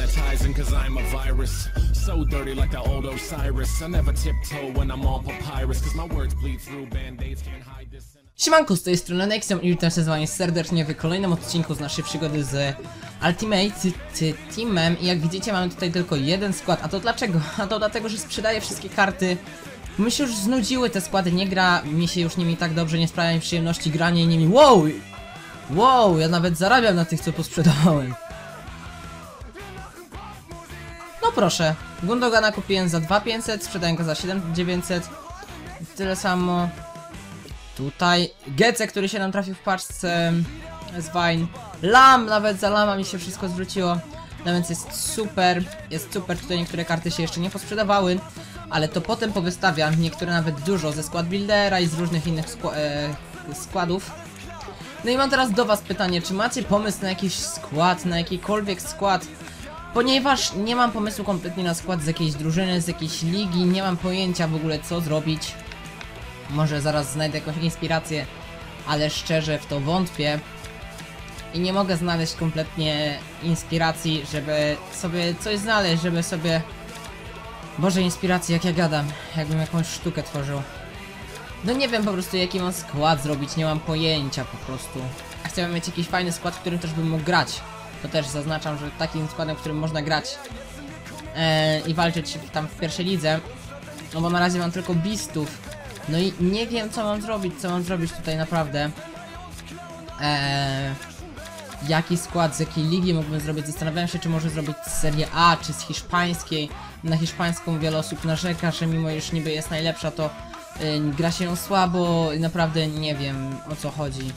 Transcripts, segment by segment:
sanitizing cause I'm a virus. So dirty like the old Osiris. I never tiptoe when I'm on papyrus cause my words bleed through band-aids can't hide this. Siemanko, z tej strony Nexium i witam się z wami serdecznie w kolejnym odcinku z naszej przygody z Ultimate Teamem i jak widzicie mamy tutaj tylko jeden skład, a to dlaczego? A to dlatego, że sprzedaję wszystkie karty Mi się już znudziły te składy, nie gra mi się już nimi tak dobrze, nie sprawia mi przyjemności granie nimi Wow! Wow, ja nawet zarabiam na tych co posprzedawałem No proszę, Gundogana kupiłem za 2500, sprzedałem go za 7900 Tyle samo Tutaj Gece, który się nam trafił w paczce z Vine. Lam, nawet za Lama mi się wszystko zwróciło. No więc jest super, jest super. Tutaj niektóre karty się jeszcze nie posprzedawały, ale to potem powystawiam. Niektóre nawet dużo ze skład buildera i z różnych innych e, składów. No i mam teraz do was pytanie, czy macie pomysł na jakiś skład, na jakikolwiek skład? Ponieważ nie mam pomysłu kompletnie na skład z jakiejś drużyny, z jakiejś ligi, nie mam pojęcia w ogóle co zrobić. Może zaraz znajdę jakąś inspirację, ale szczerze w to wątpię. I nie mogę znaleźć kompletnie inspiracji, żeby sobie coś znaleźć, żeby sobie... Boże, inspiracji, jak ja gadam, jakbym jakąś sztukę tworzył. No nie wiem po prostu jaki mam skład zrobić, nie mam pojęcia po prostu. A chciałbym mieć jakiś fajny skład, w którym też bym mógł grać. To też zaznaczam, że takim składem, w którym można grać e, i walczyć tam w pierwszej lidze. No bo na razie mam tylko beastów. No i nie wiem co mam zrobić, co mam zrobić tutaj naprawdę. Eee, jaki skład, z jakiej ligi mógłbym zrobić? Zastanawiałem się, czy może zrobić z Serie A, czy z hiszpańskiej. Na hiszpańską wiele osób narzeka, że mimo już niby jest najlepsza, to y, gra się ją słabo i naprawdę nie wiem o co chodzi.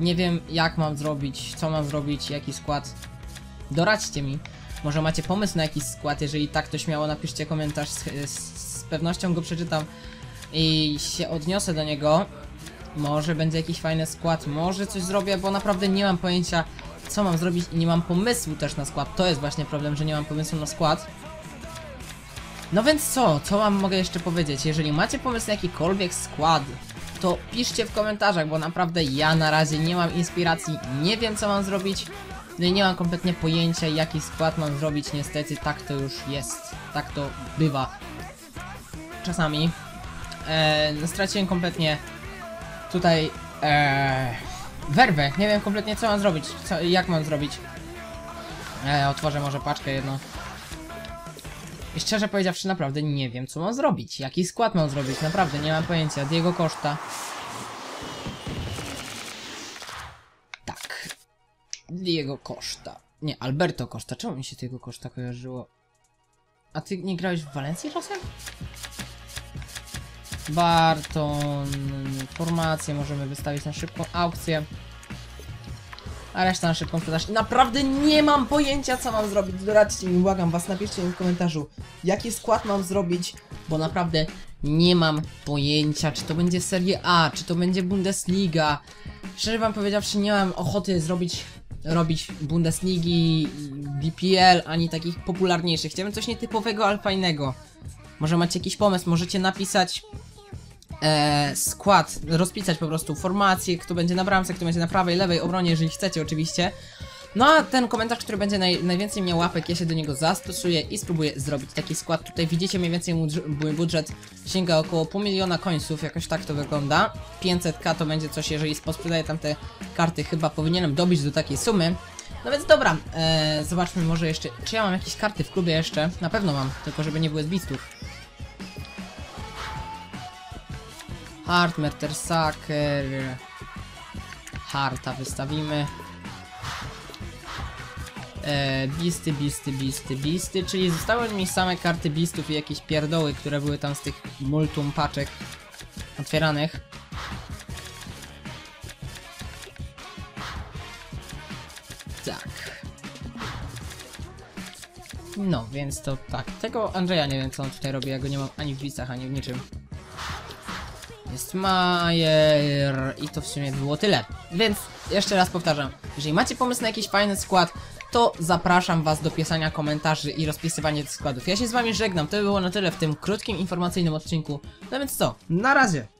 Nie wiem jak mam zrobić, co mam zrobić, jaki skład. Doradźcie mi. Może macie pomysł na jakiś skład, jeżeli tak to śmiało napiszcie komentarz, z, z, z pewnością go przeczytam i się odniosę do niego. Może będzie jakiś fajny skład, może coś zrobię, bo naprawdę nie mam pojęcia co mam zrobić i nie mam pomysłu też na skład. To jest właśnie problem, że nie mam pomysłu na skład. No więc co? Co wam mogę jeszcze powiedzieć? Jeżeli macie pomysł na jakikolwiek skład, to piszcie w komentarzach, bo naprawdę ja na razie nie mam inspiracji, nie wiem co mam zrobić. No i nie mam kompletnie pojęcia jaki skład mam zrobić, niestety tak to już jest. Tak to bywa. Czasami. Eee, straciłem kompletnie tutaj eee, werwę. Nie wiem kompletnie co mam zrobić, co, jak mam zrobić. Eee, otworzę może paczkę jedną. I szczerze powiedziawszy, naprawdę nie wiem co mam zrobić. Jaki skład mam zrobić, naprawdę nie mam pojęcia. Diego Costa. Tak. Diego Costa. Nie, Alberto Costa. Czemu mi się Diego Costa kojarzyło? A ty nie grałeś w Walencji czasem? Barton, formację możemy wystawić na szybką aukcję. A reszta na szybką sprzedaż. Naprawdę nie mam pojęcia co mam zrobić. Doradźcie mi, błagam was, napiszcie mi w komentarzu jaki skład mam zrobić, bo naprawdę nie mam pojęcia, czy to będzie Serie A, czy to będzie Bundesliga. Szczerze wam powiedziawszy, nie mam ochoty zrobić robić Bundesligi, BPL, ani takich popularniejszych. Chciałem coś nietypowego, ale fajnego. Może macie jakiś pomysł, możecie napisać e, skład, rozpisać po prostu formację, kto będzie na bramce, kto będzie na prawej, lewej obronie, jeżeli chcecie oczywiście. No a ten komentarz, który będzie naj, najwięcej miał łapek, ja się do niego zastosuję i spróbuję zrobić taki skład. Tutaj widzicie mniej więcej mój budżet sięga około pół miliona końców, jakoś tak to wygląda. 500k to będzie coś, jeżeli posprzedaję tam te karty, chyba powinienem dobić do takiej sumy. No więc dobra, e, zobaczmy może jeszcze, czy ja mam jakieś karty w klubie jeszcze? Na pewno mam, tylko żeby nie były z. Hart, Mertersacker. Harta wystawimy. E, bisty, bisty, bisty, bisty, czyli zostały mi same karty bistów i jakieś pierdoły, które były tam z tych multum paczek otwieranych. Tak. No, więc to tak. Tego Andrzeja nie wiem co on tutaj robi, ja go nie mam ani w bistach, ani w niczym. Jest Majer i to w sumie było tyle. Więc jeszcze raz powtarzam, jeżeli macie pomysł na jakiś fajny skład, to zapraszam was do pisania komentarzy i rozpisywania tych składów. Ja się z wami żegnam, to by było na tyle w tym krótkim informacyjnym odcinku. No więc co, na razie!